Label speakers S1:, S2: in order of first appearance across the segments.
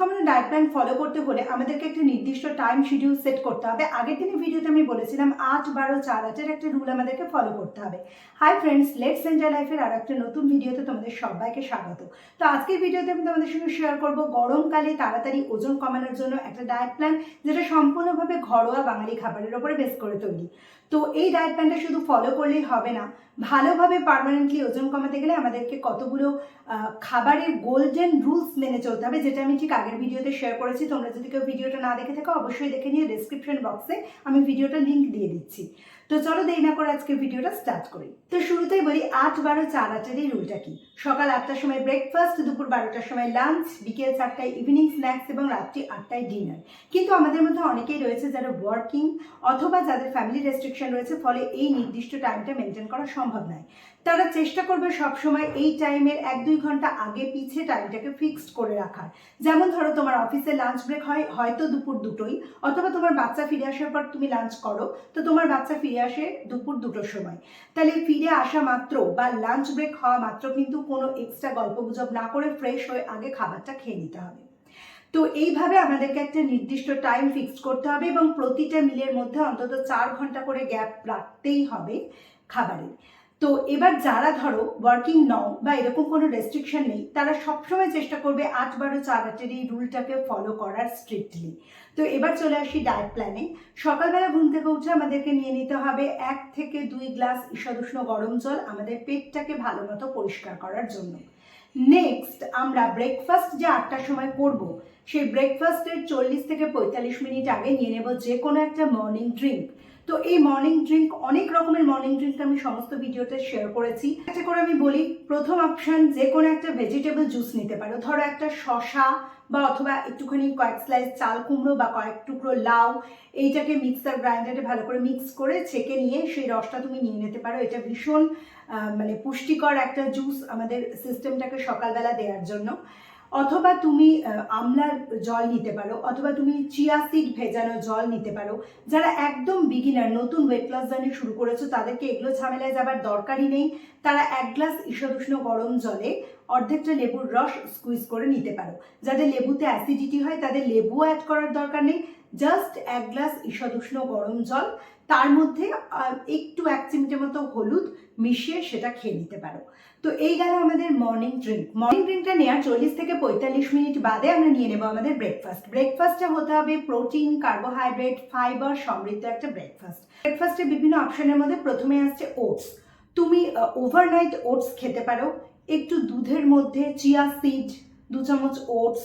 S1: কমানো diet plan follow করতে হলে আমাদেরকে একটা নির্দিষ্ট টাইম শিডিউল সেট করতে হবে। আগের দিনের ভিডিওতে আমি বলেছিলাম আট বারো চার আটের একটা রুল আমাদেরকে ফলো করতে হবে। হাই ফ্রেন্ডস লেটস এনজয় লাইফের আর একটা নতুন ভিডিওতে তোমাদের সবাইকে স্বাগত। তো আজকের ভিডিওতে আমি তোমাদের সঙ্গে শেয়ার করব গরমকালে তাড়াতাড়ি ওজন কমানোর জন্য একটা ডায়েট প্ল্যান যেটা সম্পূর্ণভাবে ঘরোয়া বাঙালি খাবারের ওপরে বেস করে তৈরি। তো এই ডায়েট প্ল্যানটা শুধু ফলো করলেই হবে না, ভালোভাবে পারমানেন্টলি ওজন কমাতে গেলে আমাদেরকে কতগুলো খাবারের গোল্ডেন রুলস মেনে চলতে হবে, যেটা আমি ঠিক আগের ভিডিওতে শেয়ার করেছি, তোমরা যদি কেউ ভিডিওটা না দেখে থাকো, অবশ্যই দেখে নিয়ে ডিসক্রিপশন বক্সে আমি ভিডিওটা লিংক দিয়ে দিচ্ছি। তো চলো দেরি না করে আজকের ভিডিওটা স্টার্ট করি। তো শুরুতেই বলি, আট বারো চার আটের এই রুলটা কি? সকাল আটটার সময় ব্রেকফাস্ট দুপুর বারোটার সময় লাঞ্চ বিকেল চারটায় ইভিনিং স্ন্যাক্স এবং রাত্রি আটটায় ডিনার কিন্তু আমাদের মধ্যে অনেকেই রয়েছে যারা ওয়ার্কিং অথবা যাদের ফ্যামিলি রেস্ট্রিকশন রয়েছে, ফলে এই নির্দিষ্ট টাইমটা মেনটেন করা সম্ভব নয়। তারা চেষ্টা করবে সবসময় এই টাইমের এক দুই ঘণ্টা আগে পিছে টাইমটাকে ফিক্সড করে রাখার। যেমন ধরো তোমার অফিসে লাঞ্চ ব্রেক হয়, হয়তো দুপুর দুটোই, অথবা তোমার বাচ্চা ফিরে আসার পর তুমি লাঞ্চ করো, তো তোমার বাচ্চা ফিরে আসে দুপুর দুটোর সময়। তাহলে ফিরে আসা মাত্র বা লাঞ্চ ব্রেক হওয়া মাত্র কিন্তু কোনো এক্সট্রা গল্প গুজব না করে ফ্রেশ হয়ে আগে খাবারটা খেয়ে নিতে হবে। তো এইভাবে আমাদেরকে একটা নির্দিষ্ট টাইম ফিক্সড করতে হবে এবং প্রতিটা মিলের মধ্যে অন্তত চার ঘণ্টা করে গ্যাপ রাখতেই হবে খাবারের। তো এবার যারা ধরো ওয়ার্কিং নও বা এরকম কোনো রেস্ট্রিকশন নেই, তারা সবসময় চেষ্টা করবে আট বারো চার আটের এই রুলটাকে ফলো করার স্ট্রিক্টলি তো এবার চলে আসি ডায়েট প্ল্যানে সকালবেলা ঘুম থেকে উঠে আমাদেরকে নিয়ে নিতে হবে এক থেকে দুই গ্লাস ঈষদুষ্ণ গরম জল আমাদের পেটটাকে ভালো মতো পরিষ্কার করার জন্য। নেক্সট আমরা ব্রেকফাস্ট যে আটটার সময় করব, সেই ব্রেকফাস্টের চল্লিশ থেকে পঁয়তাল্লিশ মিনিট আগে নিয়ে নেব যে কোনো একটা মর্নিং ড্রিঙ্ক তো এই মর্নিং ড্রিঙ্ক অনেক রকমের মর্নিং ড্রিঙ্ক আমি সমস্ত ভিডিওতে শেয়ার করেছি। একটা করে আমি বলি, প্রথম অপশন যে কোনো একটা ভেজিটেবল জুস নিতে পারো। ধরো একটা শশা বা অথবা একটুখানি কয়েক স্লাইস চাল কুমড়ো বা কয়েক টুকরো লাউ, এইটাকে মিক্সার গ্রাইন্ডারে ভালো করে মিক্স করে ছেঁকে নিয়ে সেই রসটা তুমি নিয়ে নিতে পারো। এটা ভীষণ মানে পুষ্টিকর একটা জুস আমাদের সিস্টেমটাকে সকালবেলা দেওয়ার জন্য। অথবা তুমি আমলার জল নিতে পারো, অথবা তুমি চিয়া সিড ভেজানো জল নিতে পারো। যারা একদম বিগিনার নতুন ওয়েট লস জার্নি শুরু করেছ, তাদেরকে এগুলো ঝামেলায় যাবার দরকারই নেই। তারা এক গ্লাস ঈষদুষ্ণ গরম জলে অর্ধেকটা লেবুর রস স্কুইজ করে নিতে পারো। যাদের লেবুতে অ্যাসিডিটি হয়, তাদের লেবু অ্যাড করার দরকার নেই। জাস্ট এক গ্লাস ঈষদুষ্ণ গরম জল তার মধ্যে একটু এক চিমটে মতো হলুদ মিশিয়ে সেটা খেয়ে নিতে পারো। তো এই গেল আমাদের মর্নিং ড্রিঙ্ক মর্নিং ড্রিঙ্কটা নেওয়ার চল্লিশ থেকে পঁয়তাল্লিশ মিনিট বাদে আমরা নিয়ে নেব আমাদের ব্রেকফাস্ট ব্রেকফাস্টটা হতে হবে প্রোটিন কার্বোহাইড্রেট ফাইবার সমৃদ্ধ একটা ব্রেকফাস্ট ব্রেকফাস্টের বিভিন্ন অপশনের মধ্যে প্রথমে আসছে ওটস তুমি ওভারনাইট ওটস খেতে পারো। একটু দুধের মধ্যে চিয়া সিড দু চামচ ওটস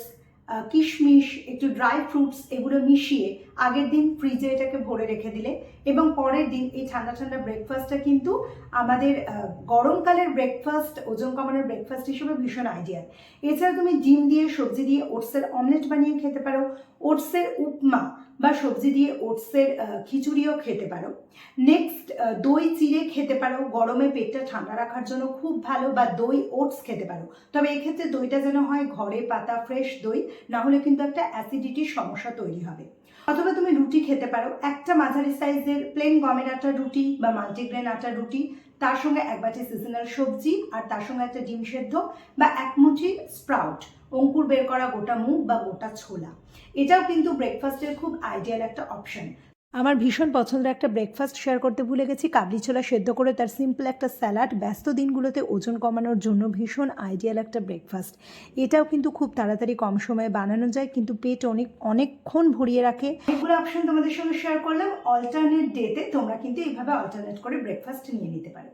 S1: কিশমিশ, একটু ড্রাই ফ্রুটস এগুলো মিশিয়ে আগের দিন ফ্রিজে এটাকে ভরে রেখে দিলে এবং পরের দিন এই ঠান্ডা ঠান্ডা ব্রেকফাস্টটা কিন্তু আমাদের গরমকালের ব্রেকফাস্ট ওজন কমানোর ব্রেকফাস্ট হিসেবে ভীষণ আইডিয়াল এছাড়া তুমি ডিম দিয়ে সবজি দিয়ে ওটসের অমলেট বানিয়ে খেতে পারো। ওটসের উপমা বা সবজি দিয়ে ওটসের খিচুড়িও খেতে পারো। নেক্সট দই চিড়ে খেতে পারো। গরমে পেটটা ঠান্ডা রাখার জন্য খুব ভালো, বা দই ওটস খেতে পারো। তবে এক্ষেত্রে দইটা যেন হয় ঘরে পাতা ফ্রেশ দই, না হলে কিন্তু একটা অ্যাসিডিটির সমস্যা তৈরি হবে। অথবা তুমি রুটি খেতে পারো। একটা মাঝারি সাইজের প্লেন গমের আটার রুটি বা মাল্টিগ্রেন আটার রুটি তার সঙ্গে এক বাটি সিজনাল সবজি আর তার সঙ্গে একটা ডিম সেদ্ধ বা এক মুঠি স্প্রাউট অঙ্কুর বের করা গোটা মুগ বা গোটা ছোলা। এটাও কিন্তু ব্রেকফাস্টের খুব আইডিয়াল একটা অপশন আমার ভীষণ পছন্দের একটা ব্রেকফাস্ট শেয়ার করতে ভুলে গেছি। কাবলি ছোলা সেদ্ধ করে তার সিম্পল একটা স্যালাড ব্যস্ত দিনগুলোতে ওজন কমানোর জন্য ভীষণ আইডিয়াল একটা ব্রেকফাস্ট এটাও কিন্তু খুব তাড়াতাড়ি কম সময়ে বানানো যায়, কিন্তু পেট অনেক, অনেকক্ষণ ভরিয়ে রাখে। এগুলো অপশন তোমাদের সঙ্গে শেয়ার করলাম। অল্টারনেট ডেতে তোমরা কিন্তু এইভাবে অল্টারনেট করে ব্রেকফাস্ট নিয়ে নিতে পারো।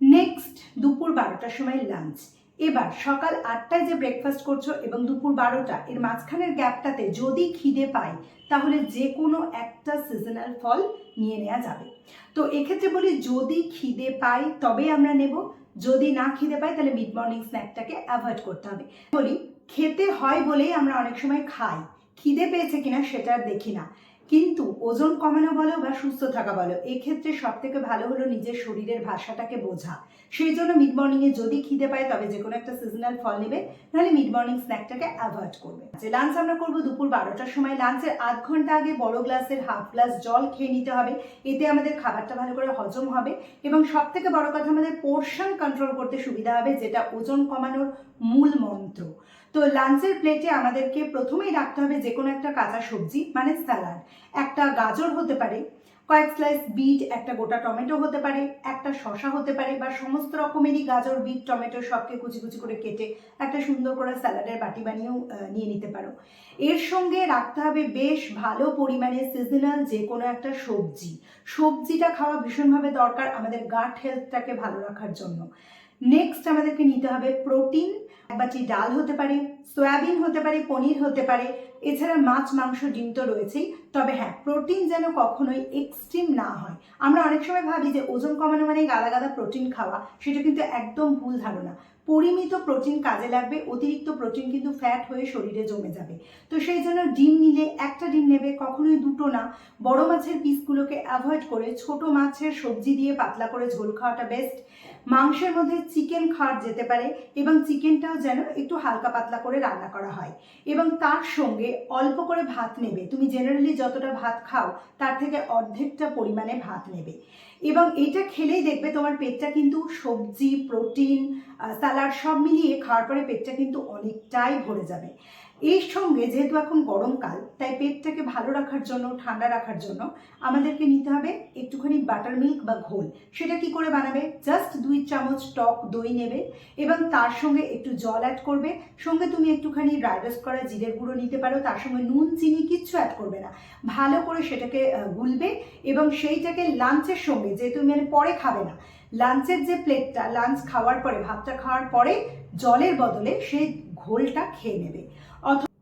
S1: নেক্সট দুপুর বারোটার সময় লাঞ্চ এবার সকাল আটটায় যে ব্রেকফাস্ট করছ এবং দুপুর বারোটা, এর মাঝখানের গ্যাপটাতে যদি খিদে পাই তাহলে যে কোনো একটা সিজনাল ফল নিয়ে নেওয়া যাবে। তো এক্ষেত্রে বলি, যদি খিদে পাই তবে আমরা নেব, যদি না খিদে পাই তাহলে মিড মর্নিং স্ন্যাকটাকে অ্যাভয়েড করতে হবে। বলি, খেতে হয় বলেই আমরা অনেক সময় খাই। খিদে পেয়েছে কিনা সেটা দেখি না। কিন্তু ওজন কমানো বলো বা সুস্থ থাকা বলো, এক্ষেত্রে সব থেকে ভালো হলো নিজের শরীরের ভাষাটাকে বোঝা। সেই জন্য মিড মর্নিংয়ে যদি খিদে পায়, তবে যে কোনো একটা সিজনাল ফল নেবে, নাহলে মিড মর্নিং স্ন্যাকটাকে অ্যাভয়েড করবে। যে লাঞ্চ আমরা করব দুপুর বারোটার সময় লাঞ্চের আধ ঘণ্টা আগে বড় গ্লাসের হাফ গ্লাস জল খেয়ে নিতে হবে, এতে আমাদের খাবারটা ভালো করে হজম হবে এবং সব থেকে বড় কথা, আমাদের পোর্শন কন্ট্রোল করতে সুবিধা হবে, যেটা ওজন কমানোর মূল মন্ত্র। তো লাঞ্চের প্লেটে আমাদেরকে প্রথমেই রাখতে হবে যে কোনো একটা কাঁচা সবজি মানে স্যালাড একটা গাজর হতে পারে, কয়েক স্লাইস বিট একটা গোটা টমেটো হতে পারে, একটা শশা হতে পারে, বা সমস্ত রকমেরই গাজর বিট টমেটো সবকে কুচি কুচি করে কেটে একটা সুন্দর করে স্যালাডের বাটি বানিয়েও নিয়ে নিতে পারো। এর সঙ্গে রাখতে হবে বেশ ভালো পরিমাণে সিজনাল যে কোনো একটা সবজি। সবজিটা খাওয়া ভীষণভাবে দরকার আমাদের গাট হেলথটাকে ভালো রাখার জন্য। নেক্সট আমাদেরকে নিতে হবে প্রোটিন এক বাটি ডাল হতে পারে, সয়াবিন হতে পারে, পনির হতে পারে এছাড়া মাছ, মাংস, ডিম তো রয়েছেই। তবে হ্যাঁ প্রোটিন যেন কখনোই এক্সট্রিম না হয়। আমরা অনেক সময় ভাবি যে ওজন কমানো মানে গাদা গাদা প্রোটিন খাওয়া, সেটা কিন্তু একদম ভুল ধারণা। পরিমিত প্রোটিন কাজে লাগবে, অতিরিক্ত প্রোটিন কিন্তু ফ্যাট হয়ে শরীরে জমে যাবে। তো সেই জন্য ডিম নিলে একটা ডিম নেবে, কখনোই দুটো না। বড় মাছের পিসগুলোকে অ্যাভয়েড করে ছোট মাছের সবজি দিয়ে পাতলা করে ঝোল খাওয়াটা বেস্ট মাংসের মধ্যে চিকেন খাওয়া যেতে পারে, এবং চিকেনটাও যেন একটু হালকা পাতলা করে রান্না করা হয়। এবং তার সঙ্গে অল্প করে ভাত নেবে। তুমি জেনারেলি যতটা ভাত খাও, তার থেকে অর্ধেকটা পরিমাণে ভাত নেবে। এবং এটা খেলেই দেখবে তোমার পেটটা কিন্তু সবজি প্রোটিন স্যালাড সব মিলিয়ে খাওয়ার পরে পেটটা কিন্তু অনেকটাই ভরে যাবে। এর সঙ্গে যেহেতু এখন গরমকাল, তাই পেটটাকে ভালো রাখার জন্য, ঠান্ডা রাখার জন্য আমাদেরকে নিতে হবে একটুখানি বাটার মিল্ক বা ঘোল। সেটা কি করে বানাবে? জাস্ট দুই চামচ টক দই নেবে এবং তার সঙ্গে একটু জল অ্যাড করবে। সঙ্গে তুমি একটুখানি ড্রাই রোস্ট করা জিরের গুঁড়ো নিতে পারো, তার সঙ্গে নুন, চিনি কিচ্ছু অ্যাড করবে না। ভালো করে সেটাকে গুলবে এবং সেইটাকে লাঞ্চের সঙ্গে যে তুমি মানে পরে খাবে না লাঞ্চের যে প্লেটটা লাঞ্চ খাওয়ার পরে, ভাতটা খাওয়ার পরে জলের বদলে সেই ঘোলটা খেয়ে নেবে। অথবা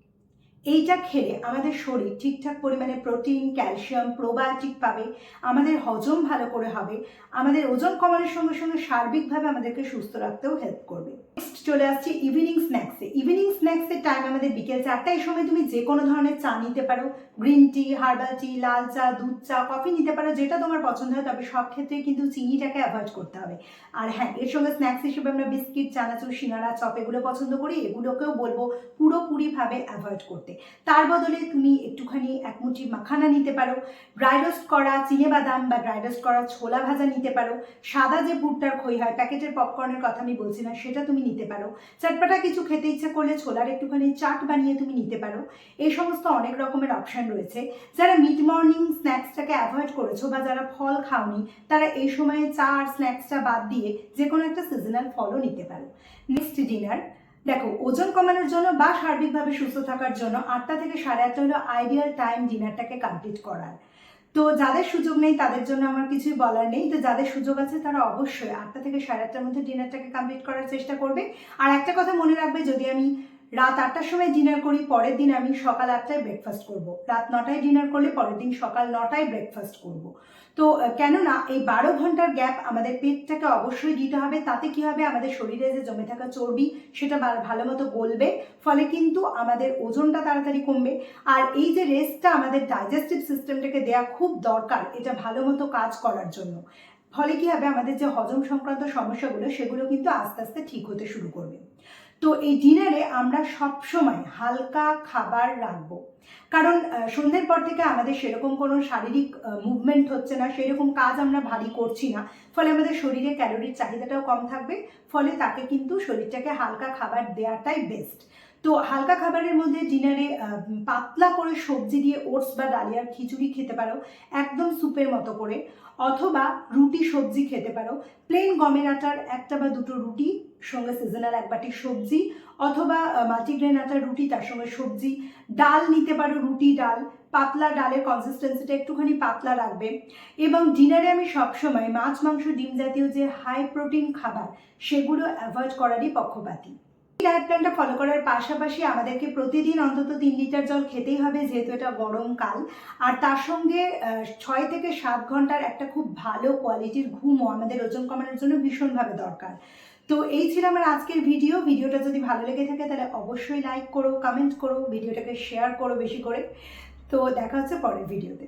S1: এইটা খেলে আমাদের শরীর ঠিকঠাক পরিমাণে প্রোটিন ক্যালসিয়াম প্রোবায়োটিক পাবে, আমাদের হজম ভালো করে হবে, আমাদের ওজন কমানোর সঙ্গে সঙ্গে সার্বিকভাবে আমাদেরকে সুস্থ রাখতেও হেল্প করবে। নেক্সট চলে আসছে ইভিনিং স্ন্যাক্সে ইভিনিং স্ন্যাক্সের টাইম আমাদের বিকেল চারটায় সময় তুমি যে কোনো ধরনের চা নিতে পারো। গ্রিন টি হার্বাল টি লাল চা, দুধ চা কফি নিতে পারো, যেটা তোমার পছন্দ হয়, তবে সব ক্ষেত্রে কিন্তু চিনিটাকে অ্যাভয়েড করতে হবে। আর হ্যাঁ এর সঙ্গে স্ন্যাক্স হিসেবে আমরা বিস্কিট চানাচুর, সিঙ্গারা, চপ এগুলো পছন্দ করি, এগুলোকেও বলব পুরোপুরিভাবে অ্যাভয়েড করতে। তার বদলে তুমি একটুখানি এক মুঠি মাখানা নিতে পারো ড্রাই রোস্ট করা চিনে বাদাম বা ড্রাই রোস্ট করা ছোলা ভাজা নিতে পারো, সাদা যে ভুট্টার খই হয় প্যাকেটের পপকর্নের কথা আমি বলছি না, সেটা তুমি নিতে পারো। চটপাটা কিছু খেতে ইচ্ছে করলে ছোলার একটুখানি চাট বানিয়ে তুমি নিতে পারো। এই সমস্ত অনেক রকমের অপশন রয়েছে। যারা মিড মর্নিং স্ন্যাক্সটাকে অ্যাভয়েড করেছ বা যারা ফল খাওনি, তারা এই সময়ে চা আর স্ন্যাক্সটা বাদ দিয়ে যে কোনো একটা সিজনাল ফলও নিতে পারো। নেক্সট ডিনার দেখো, ওজন কমানোর জন্য বা সার্বিকভাবে সুস্থ থাকার জন্য আটটা থেকে সাড়ে আটটা হলো আইডিয়াল টাইম ডিনারটাকে কমপ্লিট করার। তো যাদের সুযোগ নেই, তাদের জন্য আমার কিছুই বলার নেই। তো যাদের সুযোগ আছে, তারা অবশ্যই আটটা থেকে সাড়ে আটটার মধ্যে ডিনারটাকে কমপ্লিট করার চেষ্টা করবে। আর একটা কথা মনে রাখবে, যদি আমি রাত আটটার সময় ডিনার করি, পরের দিন আমি সকাল আটটায় ব্রেকফাস্ট করব। রাত নটায় ডিনার করলে পরের দিন সকাল নটায় ব্রেকফাস্ট করব। তো কেননা এই বারো ঘণ্টার গ্যাপ আমাদের পেটটাকে অবশ্যই দিতে হবে, তাতে কি হবে? আমাদের শরীরে যে জমে থাকা চর্বি, সেটা ভালো মতো গলবে, ফলে কিন্তু আমাদের ওজনটা তাড়াতাড়ি কমবে। আর এই যে রেস্টটা আমাদের ডাইজেস্টিভ সিস্টেমটাকে দেওয়া খুব দরকার, এটা ভালো মতো কাজ করার জন্য। ফলে কি হবে? আমাদের যে হজম সংক্রান্ত সমস্যাগুলো, সেগুলো কিন্তু আস্তে আস্তে ঠিক হতে শুরু করবে। তো এই ডিনারে আমরা সব সময় হালকা খাবার রাখব। কারণ সন্ধ্যের পর থেকে আমাদের সেরকম কোনো শারীরিক মুভমেন্ট হচ্ছে না, সেরকম কাজ আমরা ভারী করছি না। ফলে আমাদের শরীরে ক্যালোরির চাহিদাটাও কম থাকবে, ফলে তাকে কিন্তু শরীরটাকে হালকা খাবার দেওয়াটাই বেস্ট তো হালকা খাবারের মধ্যে ডিনারে পাতলা করে সবজি দিয়ে ওটস বা ডালিয়ার খিচুড়ি খেতে পারো, একদম স্যুপের মতো করে, অথবা রুটি সবজি খেতে পারো প্লেন গমের আটার একটা বা দুটো রুটি, সঙ্গে সিজনাল এক বাটি সবজি, অথবা মাল্টিগ্রেন আটার রুটি, তার সঙ্গে সবজি, ডাল নিতে পারো, রুটি ডাল, পাতলা ডালের কনসিস্টেন্সিটা একটুখানি পাতলা রাখবে, এবং ডিনারে আমি সবসময় মাছ, মাংস, ডিম জাতীয় যে হাই প্রোটিন খাবার, সেগুলো অ্যাভয়েড করারই পক্ষপাতী। ডায়েট প্ল্যানটা ফলো করার পাশাপাশি আমাদেরকে প্রতিদিন অন্তত তিন লিটার জল খেতেই হবে, যেহেতু এটা গরমকাল আর তার সঙ্গে ছয় থেকে সাত ঘণ্টার একটা খুব ভালো কোয়ালিটির ঘুমও আমাদের ওজন কমানোর জন্য ভীষণভাবে দরকার। তো এই ছিল আমার আজকের ভিডিও ভিডিওটা যদি ভালো লেগে থাকে, তাহলে অবশ্যই লাইক করো কমেন্ট করো ভিডিওটাকে শেয়ার করো বেশি করে। তো দেখা হচ্ছে পরের ভিডিওতে